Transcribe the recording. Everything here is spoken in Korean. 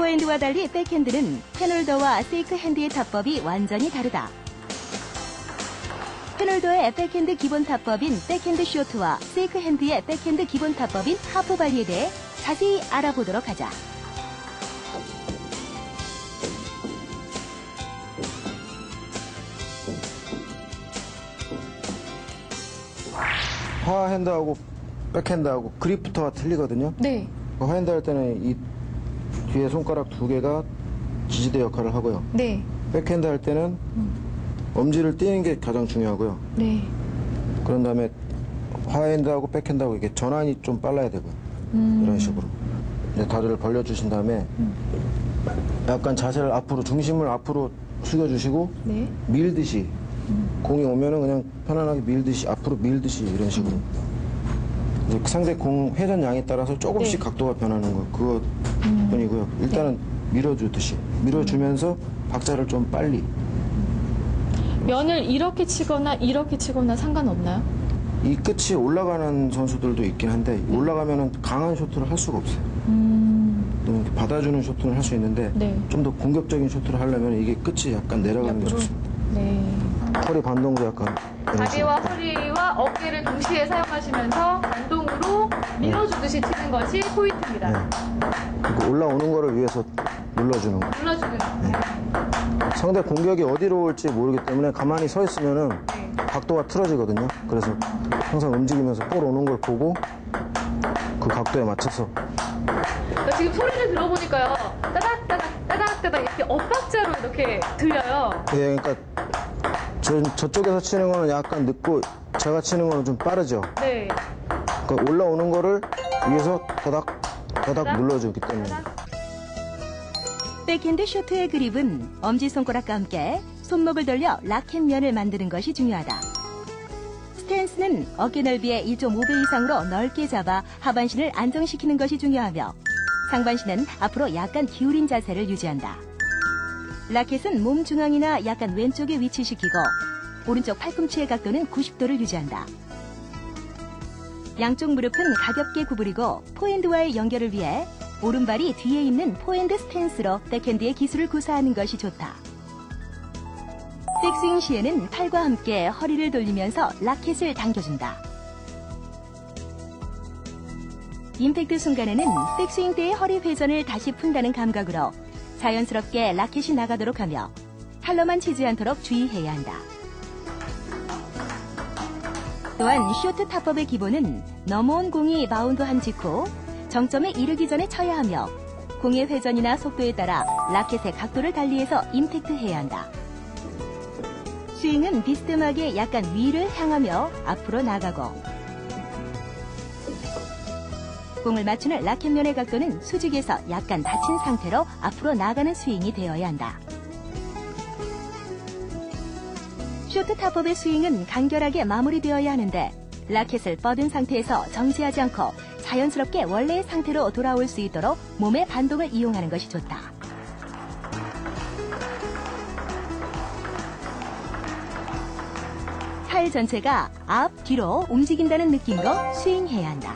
포핸드와 달리 백핸드는 페놀더와 세이크 핸드의 타법이 완전히 다르다. 페놀더의 백핸드 기본 타법인 백핸드 쇼트와 세이크 핸드의 백핸드 기본 타법인 하프 발리에 대해 자세히 알아보도록 하자. 하핸드하고 백핸드하고 그립부터가 틀리거든요. 네. 그 하핸드 할 때는 이 뒤에 손가락 두 개가 지지대 역할을 하고요. 네. 백핸드 할 때는 엄지를 띄는 게 가장 중요하고요. 네. 그런 다음에 하핸드하고 백핸드하고 이게 전환이 좀 빨라야 되고요. 음. 이런 식으로. 이제 다리를 벌려주신 다음에 약간 자세를 앞으로, 중심을 앞으로 숙여주시고 네. 밀듯이 공이 오면은 그냥 편안하게 밀듯이 앞으로 밀듯이 이런 식으로 이제 상대 공 회전 양에 따라서 조금씩 네. 각도가 변하는 거 그것 뿐이고요. 일단은 밀어주듯이 밀어주면서 박자를 좀 빨리 면을 이렇게 치거나 이렇게 치거나 상관없나요? 이 끝이 올라가는 선수들도 있긴 한데 올라가면은 강한 쇼트를 할 수가 없어요. 음. 너무 이렇게 받아주는 쇼트는 할수 있는데 네. 좀 더 공격적인 쇼트를 하려면 이게 끝이 약간 내려가는 게. 좋습니다. 네. 허리 반동도 약간. 다리와 허리와 어깨를 동시에 사용하시면서 반동으로 밀어주듯이 치는 것이 포인트입니다. 네. 그리고 올라오는 거를 위해서 눌러주는 거. 눌러주는 거. 상대 공격이 어디로 올지 모르기 때문에 가만히 서 있으면은 네. 각도가 틀어지거든요. 그래서 항상 움직이면서 볼 오는 걸 보고 그 각도에 맞춰서 그러니까 지금 소리를 들어보니까요. 따닥 따닥 따닥 따닥 이렇게 엇박자로 이렇게 들려요. 예, 그러니까 저, 저쪽에서 치는 거는 약간 늦고 제가 치는 거는 좀 빠르죠. 네. 그러니까 올라오는 거를 위에서 더닥 더닥 눌러주기 때문에 백핸드 쇼트의 그립은 엄지손가락과 함께 손목을 돌려 라켓면을 만드는 것이 중요하다. 스탠스는 어깨 넓이의 1.5배 이상으로 넓게 잡아 하반신을 안정시키는 것이 중요하며 상반신은 앞으로 약간 기울인 자세를 유지한다. 라켓은 몸 중앙이나 약간 왼쪽에 위치시키고 오른쪽 팔꿈치의 각도는 90도를 유지한다. 양쪽 무릎은 가볍게 구부리고 포핸드와의 연결을 위해 오른발이 뒤에 있는 포핸드 스탠스로 백핸드의 기술을 구사하는 것이 좋다. 백스윙 시에는 팔과 함께 허리를 돌리면서 라켓을 당겨준다. 임팩트 순간에는 백스윙 때의 허리 회전을 다시 푼다는 감각으로 자연스럽게 라켓이 나가도록 하며 팔로만 치지 않도록 주의해야 한다. 또한 쇼트 타법의 기본은 넘어온 공이 바운드한 직후 정점에 이르기 전에 쳐야 하며 공의 회전이나 속도에 따라 라켓의 각도를 달리해서 임팩트해야 한다. 스윙은 비스듬하게 약간 위를 향하며 앞으로 나가고 공을 맞추는 라켓면의 각도는 수직에서 약간 닫힌 상태로 앞으로 나가는 스윙이 되어야 한다. 쇼트 타법의 스윙은 간결하게 마무리되어야 하는데 라켓을 뻗은 상태에서 정지하지 않고 자연스럽게 원래의 상태로 돌아올 수 있도록 몸의 반동을 이용하는 것이 좋다. 팔 전체가 앞, 뒤로 움직인다는 느낌으로 스윙해야 한다.